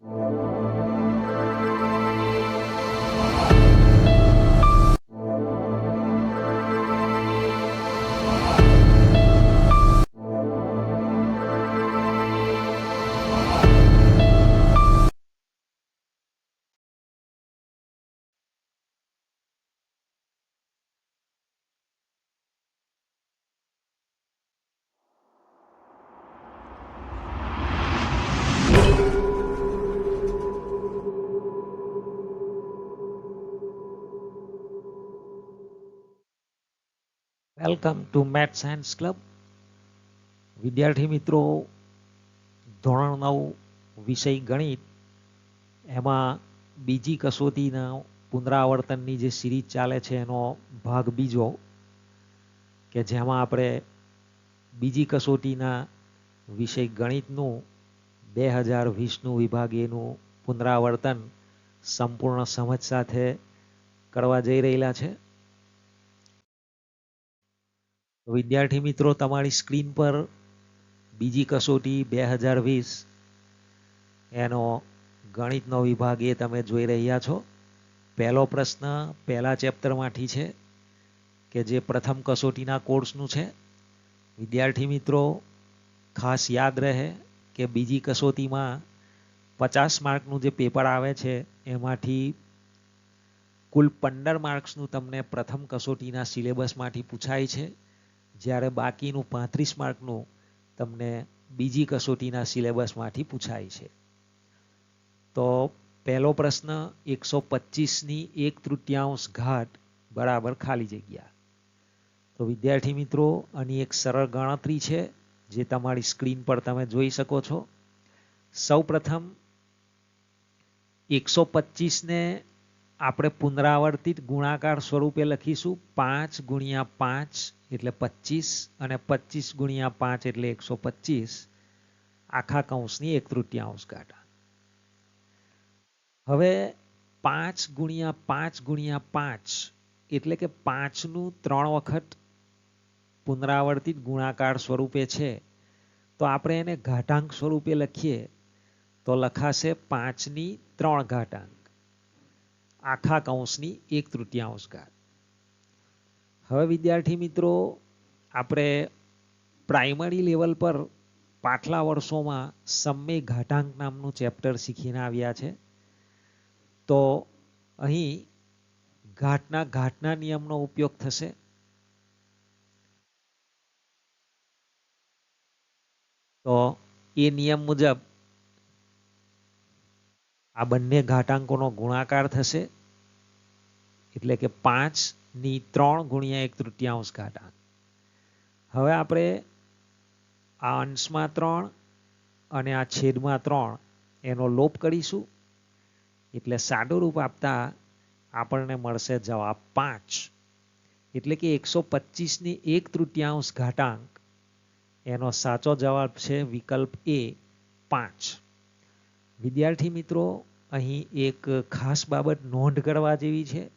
Música welcome to math science club વિદ્યાર્થી મિત્રો, ધોરણ નવ, વિષય ગણિત, એમાં બીજી કસોટીના પુનરાવર્તનની જે સિરીઝ ચાલે છે, એનો ભાગ બીજો, કે જેમાં આપણે બીજી કસોટીના વિષય ગણિતનું, બે હજાર વીસનું વિભાગ એનું પુનરાવર્તન સંપૂર્ણ સમજ સાથે કરવા જઈ રહેલા છે. વિદ્યાર્થી મિત્રો, તમારી સ્ક્રીન પર બીજી કસોટી બે હજાર વીસ, એનો ગણિતનો વિભાગ એ તમે જોઈ રહ્યા છો. પહેલો પ્રશ્ન પહેલા ચેપ્ટરમાંથી છે કે જે પ્રથમ કસોટીના કોર્સનું છે. વિદ્યાર્થી મિત્રો, ખાસ યાદ રહે કે બીજી કસોટીમાં પચાસ માર્કનું જે પેપર આવે છે, એમાંથી કુલ પંદર માર્ક્સનું તમને પ્રથમ કસોટીના સિલેબસમાંથી પૂછાય છે. જ્યારે બાકીનું પાંત્રીસ માર્કનું તમને બીજી કસોટીના સિલેબસમાંથી પૂછાય છે. તો પહેલો પ્રશ્ન, એકસો પચીસની એક તૃતીયાંશ ઘાટ બરાબર ખાલી જગ્યા. તો વિદ્યાર્થી મિત્રો, આની એક સરળ ગણતરી છે જે તમારી સ્ક્રીન પર તમે જોઈ શકો છો. સૌ પ્રથમ એકસો પચીસને આપણે પુનરાવર્તિત ગુણાકાર સ્વરૂપે લખીશું પાંચ ગુણ્યા પાંચ એટલે પચીસ અને પચીસ ગુણ્યા પાંચ એટલે એકસો પચીસ. આખા કૌંસની એક તૃતીયાંશ ગાંઠા. હવે પાંચ ગુણ્યા પાંચ ગુણ્યા પાંચ એટલે કે પાંચનું ત્રણ વખત પુનરાવર્તિત ગુણાકાર સ્વરૂપે છે. તો આપણે એને ઘાટાંક સ્વરૂપે લખીએ તો લખાશે પાંચની ત્રણ ઘાટાંક આખા કૌંસની એક તૃતીયાંશ ઘાત હવે વિદ્યાર્થી મિત્રો, આપણે પ્રાઇમરી લેવલ પર પાછલા વર્ષોમાં સમય ઘાટાંક નામનું ચેપ્ટર શીખીને આવ્યા છે. તો અહીં ઘાટના ઘાટના નિયમનો ઉપયોગ થશે. તો એ નિયમ મુજબ આ બંને ઘાટાંકોનો ગુણાકાર થશે. એટલે કે પાંચની ત્રણ ગુણ્યા એક તૃતીયાંશ ઘાટાંક હવે આપણે આ અંશમાં ત્રણ અને આ છેદમાં ત્રણ એનો લોપ કરીશું. એટલે સાદું રૂપ આપતા આપણને મળશે જવાબ પાંચ. એટલે કે એકસો પચીસની એક તૃતીયાંશ ઘાટાંક એનો સાચો જવાબ છે વિકલ્પ એ પાંચ. વિદ્યાર્થી મિત્રો અહીં એક ખાસ બાબત નોંધ કરવા જેવી છે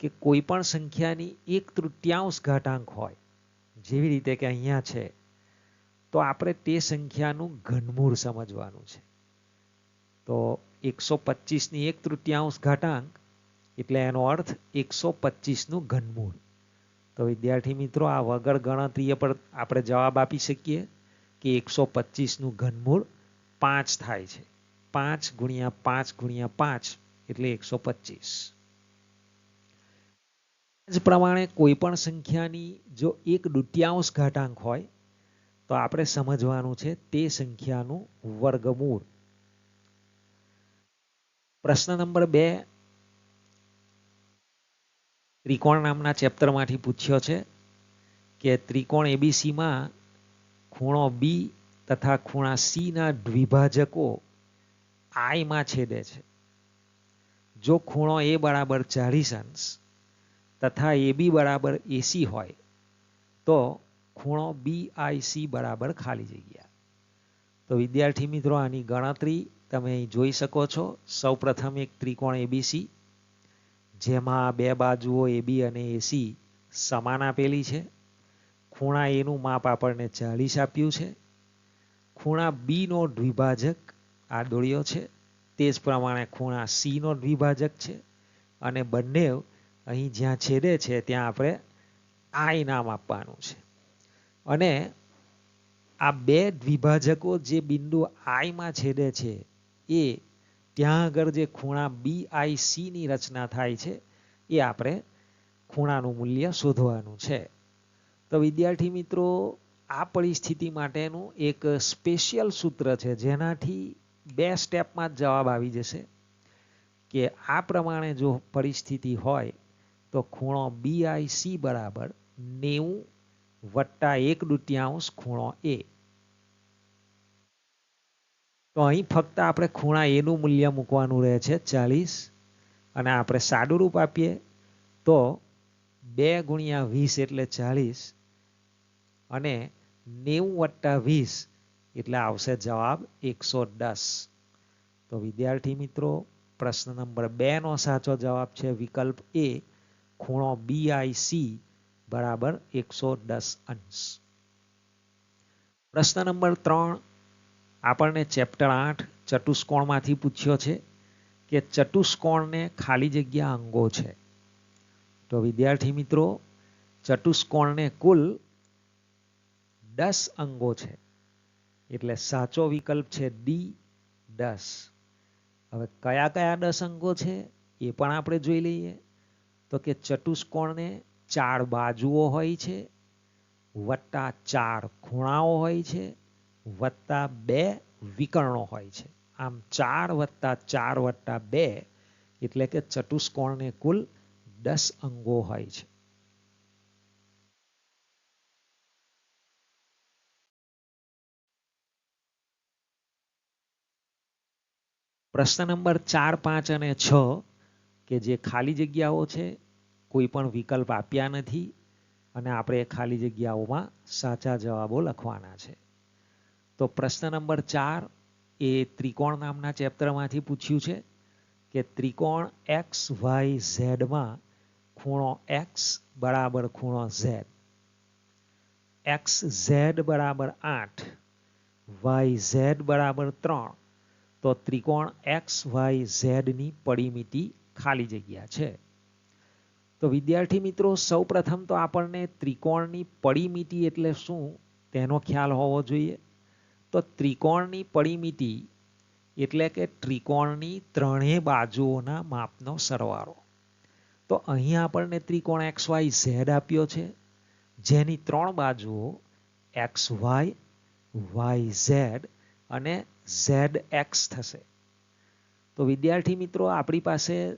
કે કોઈ પણ સંખ્યાની એક તૃતીયાંશ ઘાટાંક હોય, જેવી રીતે કે અહીંયા છે, તો આપણે તે સંખ્યાનું ઘનમૂળ સમજવાનું છે. તો એકસો પચીસની એક તૃતીયાંશ ઘાટાંક એટલે એનો અર્થ એકસો પચીસનું ઘનમૂળ. તો વિદ્યાર્થી મિત્રો, આ વગર ગણતરીએ પર આપણે જવાબ આપી શકીએ કે એકસો પચીસનું ઘનમૂળ પાંચ થાય છે. પાંચ ગુણ્યા પાંચ ગુણ્યા પાંચ એટલે એકસો પચીસ. જ પ્રમાણે કોઈ પણ સંખ્યાની જો એક દુત્યાંશ ઘાટાંક હોય, તો આપણે સમજવાનું છે તે સંખ્યાનું વર્ગમૂળ. પ્રશ્ન નંબર બે, ત્રિકોણ નામના ચેપ્ટરમાંથી પૂછ્યો છે કે ત્રિકોણ એબીસીમાં ખૂણો બી તથા ખૂણા સી ના દ્વિભાજકો આઈમાં છેદે છે. જો ખૂણો એ બરાબર ચાલીસ અંશ તથા એ બી બરાબર એસી હોય, તો ખૂણો બી આઈ સી બરાબર ખાલી જગ્યા. તો વિદ્યાર્થી મિત્રો, આની ગણતરી તમે જોઈ શકો છો. સૌ પ્રથમ એક ત્રિકોણ એબીસી જેમાં બે બાજુઓ એબી અને એસી સમાન આપેલી છે. ખૂણા એનું માપ આપણને ચાલીસ આપ્યું છે. ખૂણા બીનો દ્વિભાજક આ દોડ્યો છે. તે જ પ્રમાણે ખૂણા સીનો દ્વિભાજક છે. અને બંને અહીં જ્યાં છેદે છે, ત્યાં આપણે આઈ નામ આપવાનું છે. અને આ બે દ્વિભાજકો જે બિંદુ આઈમાં છેદે છે, એ ત્યાં આગળ જે ખૂણા બી આઈ સીની રચના થાય છે, એ આપણે ખૂણાનું મૂલ્ય શોધવાનું છે. તો વિદ્યાર્થી મિત્રો, આ પરિસ્થિતિ માટેનું એક સ્પેશિયલ સૂત્ર છે. જેનાથી બે સ્ટેપમાં જ જવાબ આવી જશે કે આ પ્રમાણે જો પરિસ્થિતિ હોય તો ખૂણો બીઆઈસી બરાબર નેવું વત્તા એક દુત્યાંશ ખૂણો એ તો અહીં ફક્ત આપણે ખૂણા એનું મૂલ્ય મૂકવાનું રહે છે ચાલીસ અને આપણે સાદું રૂપ આપીએ તો બે ગુણ્યા વીસ એટલે ચાલીસ અને નેવું વત્તા વીસ એટલે આવશે જવાબ એકસો દસ. તો વિદ્યાર્થી મિત્રો, પ્રશ્ન નંબર બે નો સાચો જવાબ છે વિકલ્પ એ, ખૂણો બીઆઈસી બરાબર એકસો દસ અંશ. પ્રશ્ન નંબર ત્રણ, આપણને ચેપ્ટર આઠ ચતુષ્કોણમાંથી પૂછ્યો છે કે ચતુષ્કોણને ખાલી જગ્યા અંગો છે. તો વિદ્યાર્થી મિત્રો, ચતુષ્કોણને કુલ દસ અંગો છે. એટલે સાચો વિકલ્પ છે ડી દસ. હવે કયા કયા દસ અંગો છે એ પણ આપણે જોઈ લઈએ. તો કે ચતુષ્કોણને ચાર બાજુઓ હોય છે, વત્તા ચાર ખૂણાઓ હોય છે, વત્તા બે વિકર્ણો હોય છે. આમ ચાર વત્તા ચાર વત્તા બે એટલે કે ચતુષ્કોણને કુલ દસ અંગો હોય છે. પ્રશ્ન નંબર ચાર, પાંચ અને છ કે જે ખાલી જગ્યાઓ છે, કોઈ પણ વિકલ્પ આપ્યા નથી અને આપણે ખાલી જગ્યાઓમાં સાચા જવાબો લખવાના છે. તો પ્રશ્ન નંબર ચાર એ ત્રિકોણ નામના ચેપ્ટરમાંથી પૂછ્યું છે કે ત્રિકોણ એક્સ, વાય, ઝેડમાં ખૂણો એક્સ બરાબર ખૂણો ઝેડ. એક્સ, ઝેડ બરાબર આઠ, વાય, ઝેડ બરાબર ત્રણ. તો ત્રિકોણ એક્સ વાય ઝેડની પરિમિતિ ખાલી જગ્યા છે. તો વિદ્યાર્થી મિત્રો સૌ પ્રથમ તો આપણને ત્રિકોણની પરિમિતિ એટલે શું તેનો ખ્યાલ હોવો જોઈએ. તો ત્રિકોણની પરિમિતિ એટલે કે ત્રિકોણની ત્રણેય બાજુઓના માપનો સરવાળો. તો અહીં આપણને ત્રિકોણ એક્સ વાય ઝેડ આપ્યો છે. જેની ત્રણ બાજુઓ એક્સ વાય વાય ઝેડ અને ઝેડ એક્સ થશે. તો વિદ્યાર્થી મિત્રો, આપણી પાસે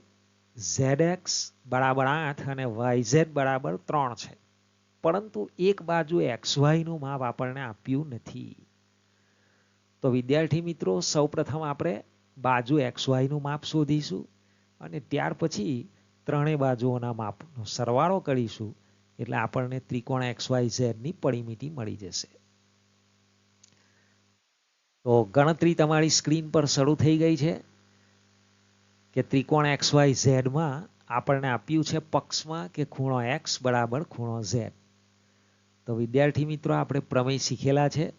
ઝેડ એક્સ બરાબર આઠ અને વાય ઝેડ બરાબર ત્રણ છે. પરંતુ એક બાજુ એક્સ વાયનું માપ આપણને આપ્યું નથી. તો વિદ્યાર્થી મિત્રો સૌ પ્રથમ આપણે બાજુ એક્સ વાયનું માપ શોધીશું અને ત્યાર પછી ત્રણેય બાજુઓના માપનો સરવાળો કરીશું. એટલે આપણને ત્રિકોણ એક્સ વાય ઝેડની પરિમિતિ મળી જશે. તો ગણતરી તમારી સ્ક્રીન પર શરૂ થઈ ગઈ છે કે ત્રિકોણ એક્સ વાય ઝેડમાં આપણને આપ્યું છે પક્ષમાં કે ખૂણો એક્સ બરાબર ખૂણો ઝેડ. તો વિદ્યાર્થી મિત્રો, આપણે પ્રમેય શીખેલા છે.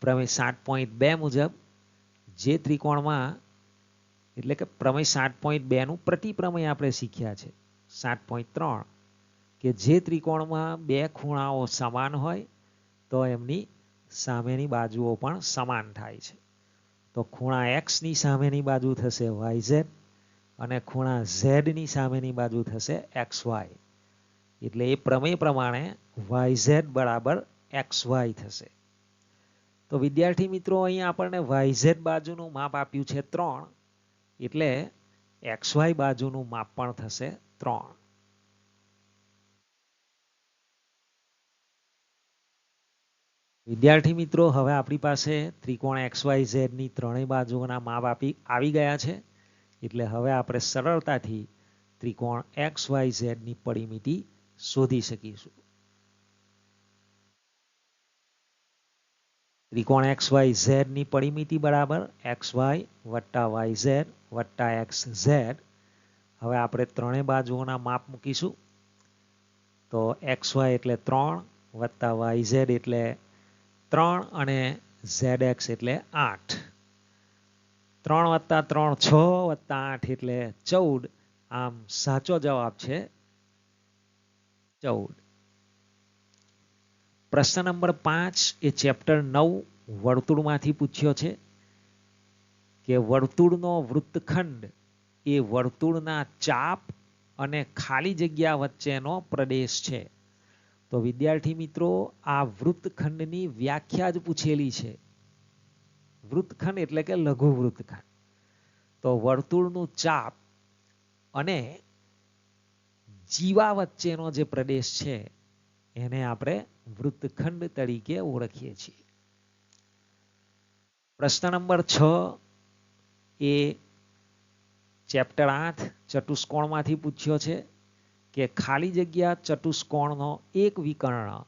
પ્રમેય સાત પોઈન્ટ બે મુજબ જે ત્રિકોણમાં, એટલે કે પ્રમેય સાત પોઈન્ટ બેનું પ્રતિપ્રમેય આપણે શીખ્યા છે. સાત પોઈન્ટ ત્રણ, કે જે ત્રિકોણમાં બે ખૂણાઓ સમાન હોય, તો એમની સામેની બાજુઓ પણ સમાન થાય છે. તો ખૂણા એક્સની સામેની બાજુ થશે વાય ઝેડ અને ખૂણા ઝેડની સામેની બાજુ થશે એક્સ વાય એટલે એ પ્રમેય પ્રમાણે વાય ઝેડ બરાબર એક્સ વાય થશે. તો વિદ્યાર્થી મિત્રો અહીં આપણને વાય ઝેડ બાજુનું માપ આપ્યું છે ત્રણ. એટલે એક્સ વાય બાજુનું માપ પણ થશે ત્રણ. વિદ્યાર્થી મિત્રો, હવે આપણી પાસે ત્રિકોણ એક્સ વાય ઝેડની ત્રણેય બાજુઓના માપ આપી, આવી ગયા છે. એટલે હવે આપણે સરળતાથી ત્રિકોણ એક્સ વાય ઝેડની પરિમિતિ શોધી શકીશું. ત્રિકોણ એક્સ વાય ઝેડની પરિમિતિ બરાબર એક્સ વાય વત્તા વાય ઝેડ વત્તા એક્સ ઝેડ. હવે આપણે ત્રણેય બાજુઓના માપ મૂકીશું. તો એક્સ વાય એટલે ત્રણ વત્તા વાય ઝેડ એટલે ત્રણ અને ઝેડ એક્સ એટલે આઠ. ત્રણ વત્તા ત્રણ છ વત્તા આઠ એટલે ચૌદ. આમ સાચો જવાબ છે ચૌદ. પ્રશ્ન નંબર પાંચ એ ચેપ્ટર નવ વર્તુળમાંથી પૂછ્યો છે કે વર્તુળનો વૃત્તખંડ એ વર્તુળના ચાપ અને ખાલી જગ્યા વચ્ચેનો પ્રદેશ છે. તો વિદ્યાર્થી મિત્રો, આ વૃત્તખંડની વ્યાખ્યા જ પૂછેલી છે. વૃત્તખંડ એટલે કે લઘુ વૃત્તખંડ. તો વર્તુળનું ચાપ અને જીવા વચ્ચેનો જે પ્રદેશ છે, એને આપણે વૃત્તખંડ તરીકે ઓળખીએ છીએ. પ્રશ્ન નંબર છ એ ચેપ્ટર આઠ ચતુષ્કોણમાંથી પૂછ્યો છે. કે ખાલી જગ્યા ચતુષ્કોણનો એક વિકર્ણ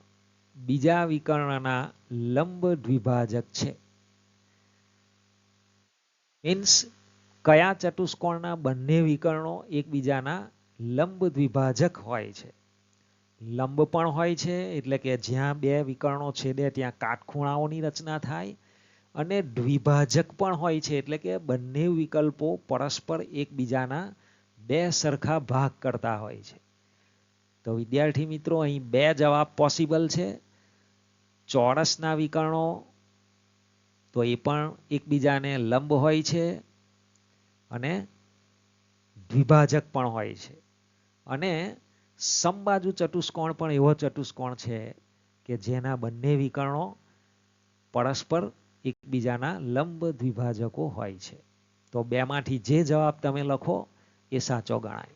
બીજા વિકર્ણના લંબ દ્વિભાજક છે. મીન્સ કયા ચતુષ્કોણના બંને વિકર્ણો એકબીજાના લંબ દ્વિભાજક હોય છે? લંબ પણ હોય છે, એટલે કે જ્યાં બે વિકર્ણો છેદે ત્યાં કાટખૂણાઓની રચના થાય અને દ્વિભાજક પણ હોય છે, એટલે કે બંને વિકલ્પો પરસ્પર એકબીજાના બે સરખા ભાગ કરતા હોય છે. તો વિદ્યાર્થી મિત્રો, અહીં બે જવાબ પોસિબલ છે. ચોરસના વિકર્ણો, તો એ પણ એકબીજાને લંબ હોય છે અને દ્વિભાજક પણ હોય છે. અને સમબાજુ ચતુષ્કોણ પણ એવો ચતુષ્કોણ છે કે જેના બંને વિકર્ણો પરસ્પર એકબીજાના લંબ દ્વિભાજકો હોય છે. તો બેમાંથી જે જવાબ તમે લખો એ સાચો ગણાય.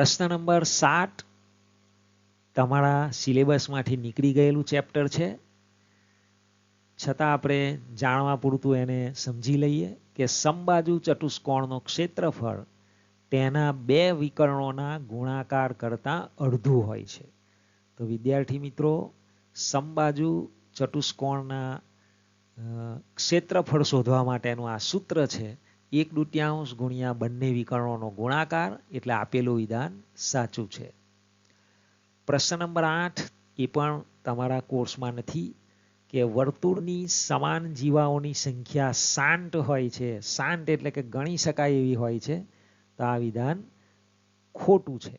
પ્રશ્ન નંબર સાત. તમારા સિલેબસમાંથી નીકળી ગયેલું ચેપ્ટર છે. છતાં આપણે જાણવા પૂરતું એને સમજી લઈએ કે સમબાજુ ચતુષ્કોણનો ક્ષેત્રફળ તેના બે વિકર્ણોના ગુણાકાર કરતાં અડધું હોય છે. તો વિદ્યાર્થી મિત્રો, સમબાજુ ચતુષ્કોણના ક્ષેત્રફળ શોધવા માટેનું આ સૂત્ર છે. એક દુત્યાંશ ગુણ્યા બંને વિકર્ણોનો ગુણાકાર એટલે આપેલું વિધાન સાચું છે. પ્રશ્ન નંબર આઠ એ પણ તમારા કોર્સમાં નથી કે વર્તુળની સમાન જીવાઓની સંખ્યા સાંટ હોય છે. સાંટ એટલે કે ગણી શકાય એવી હોય છે. તો આ વિધાન ખોટું છે.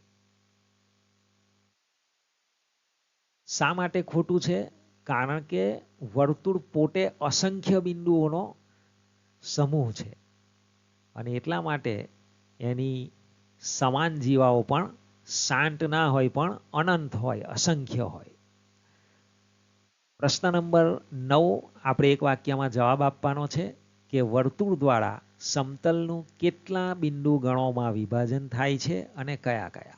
શા માટે ખોટું છે? કારણ કે વર્તુળ પોતે અસંખ્ય બિંદુઓનો સમૂહ છે. અને એટલા માટે એની સમાન જીવાઓ પણ શાંત ના હોય પણ અનંત હોય, અસંખ્ય હોય. પ્રશ્ન નંબર નવ આપણે એક વાક્યમાં જવાબ આપવાનો છે કે વર્તુળ દ્વારા સમતલનું કેટલા બિંદુ ગણોમાં વિભાજન થાય છે અને કયા કયા?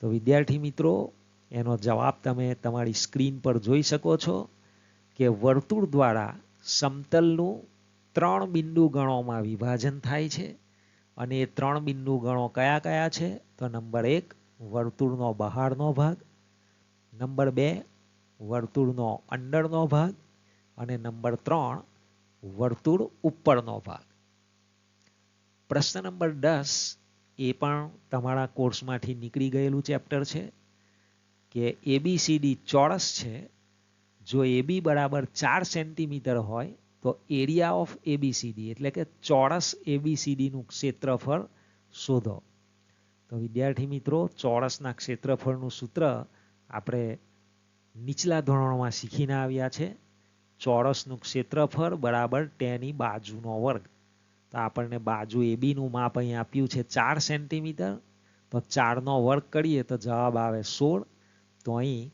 તો વિદ્યાર્થી મિત્રો, એનો જવાબ તમે તમારી સ્ક્રીન પર જોઈ શકો છો કે વર્તુળ દ્વારા સમતલનું ત્રણ બિંદુ ગણોમાં વિભાજન થાય છે. અને એ ત્રણ બિંદુ ગણો કયા કયા છે? તો નંબર એક, વર્તુળનો બહારનો ભાગ. નંબર બે, વર્તુળનો અંદરનો ભાગ. અને નંબર ત્રણ, વર્તુળ ઉપરનો ભાગ. પ્રશ્ન નંબર દસ એ પણ તમારા કોર્સમાંથી નીકળી ગયેલું ચેપ્ટર છે કે એબીસીડી ચોરસ છે. જો એબી બરાબર ચાર સેન્ટીમીટર હોય તો એરિયા ઓફ એબીસીડી એટલે કે ચોરસ એબીસીડીનું ક્ષેત્રફળ શોધો. તો વિદ્યાર્થી મિત્રો, ચોરસના ક્ષેત્રફળનું સૂત્ર આપણે નીચલા ધોરણોમાં શીખીને આવ્યા છે. ચોરસનું ક્ષેત્રફળ બરાબર તેની બાજુનો વર્ગ. તો આપણને બાજુ એબીનું માપ અહીં આપ્યું છે ચાર સેન્ટીમીટર. તો ચારનો વર્ગ કરીએ તો જવાબ આવે સોળ. તો અહીં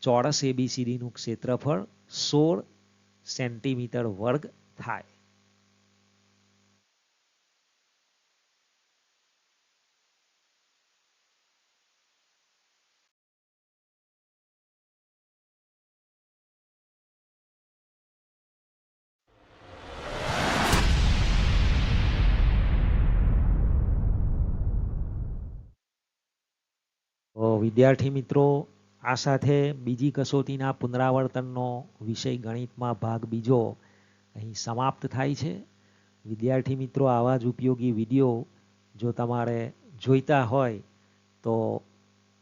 ચોરસ એબીસીડીનું ક્ષેત્રફળ સોળ. સેન્ટીમીટર વર્ગ થાય. વિદ્યાર્થી મિત્રો આ સાથે બીજી કસોટીના પુનરાવર્તનનો વિષય ગણિતમાં ભાગ બીજો અહીં સમાપ્ત થાય છે. વિદ્યાર્થી મિત્રો, આવા જ ઉપયોગી વીડિયો જો તમારે જોઈતા હોય તો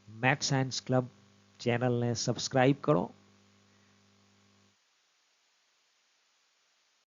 મેથ સાયન્સ ક્લબ ચેનલને સબસ્ક્રાઈબ કરો.